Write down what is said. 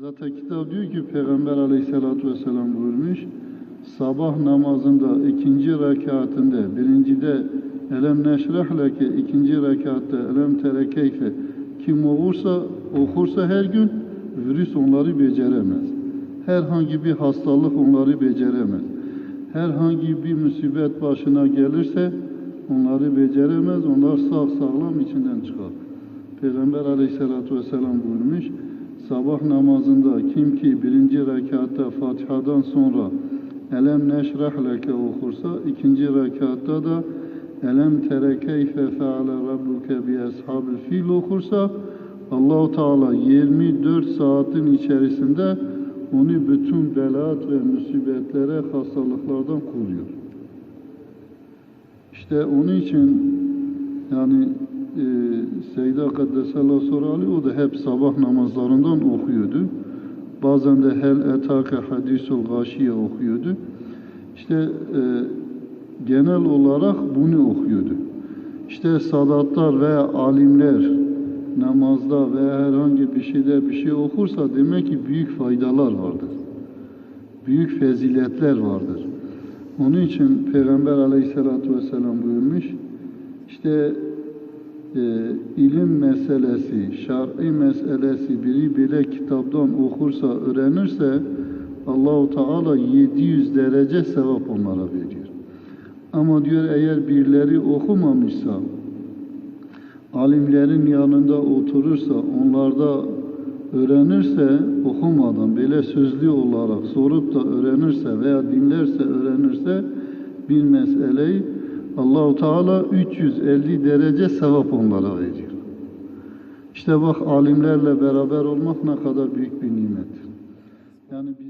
Zaten kitap diyor ki Peygamber aleyhissalatü vesselam buyurmuş. Sabah namazında ikinci rekatinde birincide Elem neşrah leke ikinci rekatta Elem terekeyfe kim okursa okursa her gün virüs onları beceremez. Herhangi bir hastalık onları beceremez. Herhangi bir musibet başına gelirse onları beceremez. Onlar sağ sağlam içinden çıkar. Peygamber aleyhissalatü vesselam buyurmuş. Sabah namazında kim ki birinci rekatta Fatiha'dan sonra Elem neşrah leke okursa ikinci rekatta da Elem tere keyfe feale rabbuke bi ashabil fil okursa Allahu Teala 24 saatin içerisinde onu bütün belat ve musibetlere, hastalıklardan koruyor. İşte onun için yani e, Seyda Kaddesallahu Sorali o da hep sabah namazlarından okuyordu. Bazen de Hel Etake Hadisul Gâşiye okuyordu. İşte e, genel olarak bunu okuyordu. İşte sadatlar veya alimler namazda veya herhangi bir şeyde bir şey okursa demek ki büyük faydalar vardır. Büyük feziletler vardır. Onun için Peygamber aleyhissalatü vesselam buyurmuş, işte e, ilim meselesi, şer'i meselesi biri bile kitaptan okursa, öğrenirse Allahu Teala 700 derece sevap onlara veriyor. Ama diyor eğer birileri okumamışsa, alimlerin yanında oturursa, onlarda öğrenirse, okumadan böyle sözlü olarak sorup da öğrenirse veya dinlerse, öğrenirse bir meseleyi Allahu Teala 350 derece sevap onlara veriyor. İşte bak alimlerle beraber olmak ne kadar büyük bir nimettir. Yani biz